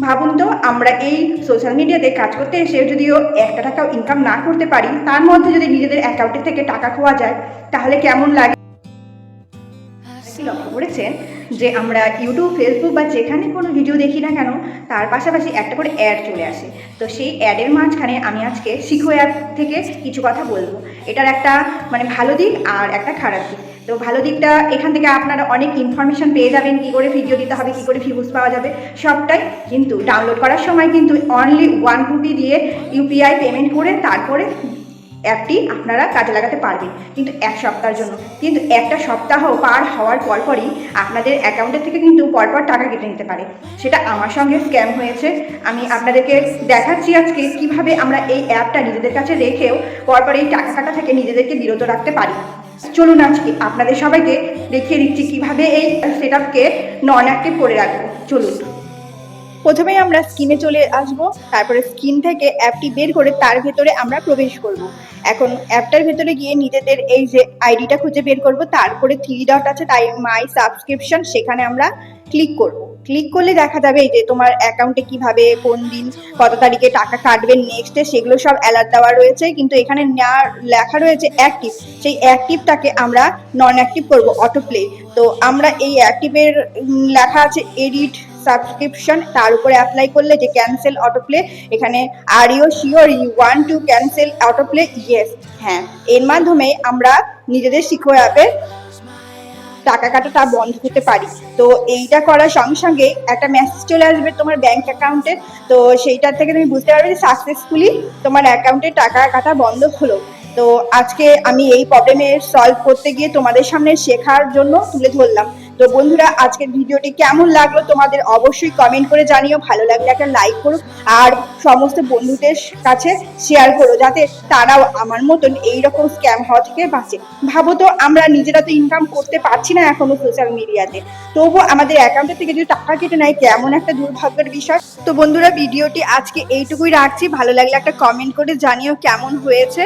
ভাবুন তো, আমরা এই সোশ্যাল মিডিয়াতে কাজ করতে এসে যদিও একটা টাকাও ইনকাম না করতে পারি, তার মধ্যে যদি নিজেদের অ্যাকাউন্টে থেকে টাকা খোয়া যায়, তাহলে কেমন লাগে? লক্ষ্য করেছেন যে আমরা ইউটিউব ফেসবুক বা যেখানে কোনো ভিডিও দেখি না কেন, তার পাশাপাশি একটা করে অ্যাড চলে আসে। তো সেই অ্যাডের মাঝখানে আমি আজকে শিখো অ্যাপ থেকে কিছু কথা বলব। এটার একটা মানে ভালো দিক আর একটা খারাপ দিক। তো ভালো দিকটা, এখান থেকে আপনারা অনেক ইনফরমেশন পেয়ে যাবেন, কী করে ভিডিও দিতে হবে, কী করে ভিউজ পাওয়া যাবে, সবটাই কিন্তু ডাউনলোড করার সময় কিন্তু অনলি ওয়ান রুপি দিয়ে ইউপিআই পেমেন্ট করে তারপরে অ্যাপটি আপনারা কাজে লাগাতে পারবেন, কিন্তু এক সপ্তাহের জন্য। কিন্তু একটা সপ্তাহ পার হওয়ার পরপরই আপনাদের অ্যাকাউন্টের থেকে কিন্তু পরপর টাকা কেটে নিতে পারে। সেটা আমার সঙ্গে স্ক্যাম হয়েছে। আমি আপনাদেরকে দেখাচ্ছি আজকে কীভাবে আমরা এই অ্যাপটা নিজেদের কাছে রেখেও পরপর এই টাকা কাটা থেকে নিজেদেরকে বিরত রাখতে পারি। চলুন আজকে আপনাদের সবাইকে দেখিয়ে দিচ্ছি কীভাবে এই সেট আপকে নন অ্যাক্টিভ করে রাখব। চলুন। প্রথমে আমরা স্কিনে চলে আসব, তারপরে স্কিন থেকে অ্যাপটি বের করে তার ভেতরে আমরা প্রবেশ করব। এখন অ্যাপটার ভেতরে গিয়ে নিজেদের এই যে আইডিটা খুঁজে বের করব, তারপরে থ্রি ডট আছে, তাই মাই সাবস্ক্রিপশন সেখানে আমরা ক্লিক করব। ক্লিক করলে দেখা যাবে যে তোমার অ্যাকাউন্টে কীভাবে, কোন দিন কত তারিখে টাকা কাটবে নেক্সটে সেগুলো সব অ্যালার্ট দেওয়া রয়েছে। কিন্তু এখানে নেওয়া লেখা রয়েছে অ্যাক্টিভ সেই অ্যাক্টিভটাকে আমরা নন অ্যাক্টিভ করব অটো প্লে তো আমরা এই অ্যাক্টিভের লেখা আছে এডিট সাবস্ক্রিপশন তার উপরে অ্যাপ্লাই করলে যে ক্যান্সেল অটোপ্লে এখানে are you sure you want to cancel autoplay yes হ্যাঁ এর মাধ্যমে আমরা নিজেদের শিখো অ্যাপের টাকা কাটাটা বন্ধ করতে পারি। তো এইটা করার সঙ্গে সঙ্গে একটা মেসেজ চলে আসবে তোমার ব্যাংক অ্যাকাউন্টে তো সেইটার থেকে তুমি বুঝতে পারবে যে সাকসেসফুলি তোমার অ্যাকাউন্টে টাকা কাটা বন্ধ হলো। তো আজকে আমি এই প্রবলেমের সলভ করতে গিয়ে তোমাদের সামনে শেখার জন্য তুলে ধরলাম। তো বন্ধুরা, আজকের ভিডিওটি কেমন লাগল তোমাদের অবশ্যই কমেন্ট করে জানিও। ভালো লাগলে একটা লাইক করো আর সমস্ত বন্ধুদের কাছে শেয়ার করো যাতে তারাও আমার মতন এই রকম স্ক্যাম হওয়া থেকে বাঁচে। ভাবো তো, আমরা নিজেরা তো ইনকাম করতে পারছি না এখনও সোশ্যাল মিডিয়াতে তবুও আমাদের অ্যাকাউন্টে থেকে যদি টাকা কেটে নেয়, কেমন একটা দুর্ভাগ্যের বিষয়। তো বন্ধুরা, ভিডিওটি আজকে এইটুকুই রাখছি। ভালো লাগলে একটা কমেন্ট করে জানিও কেমন হয়েছে।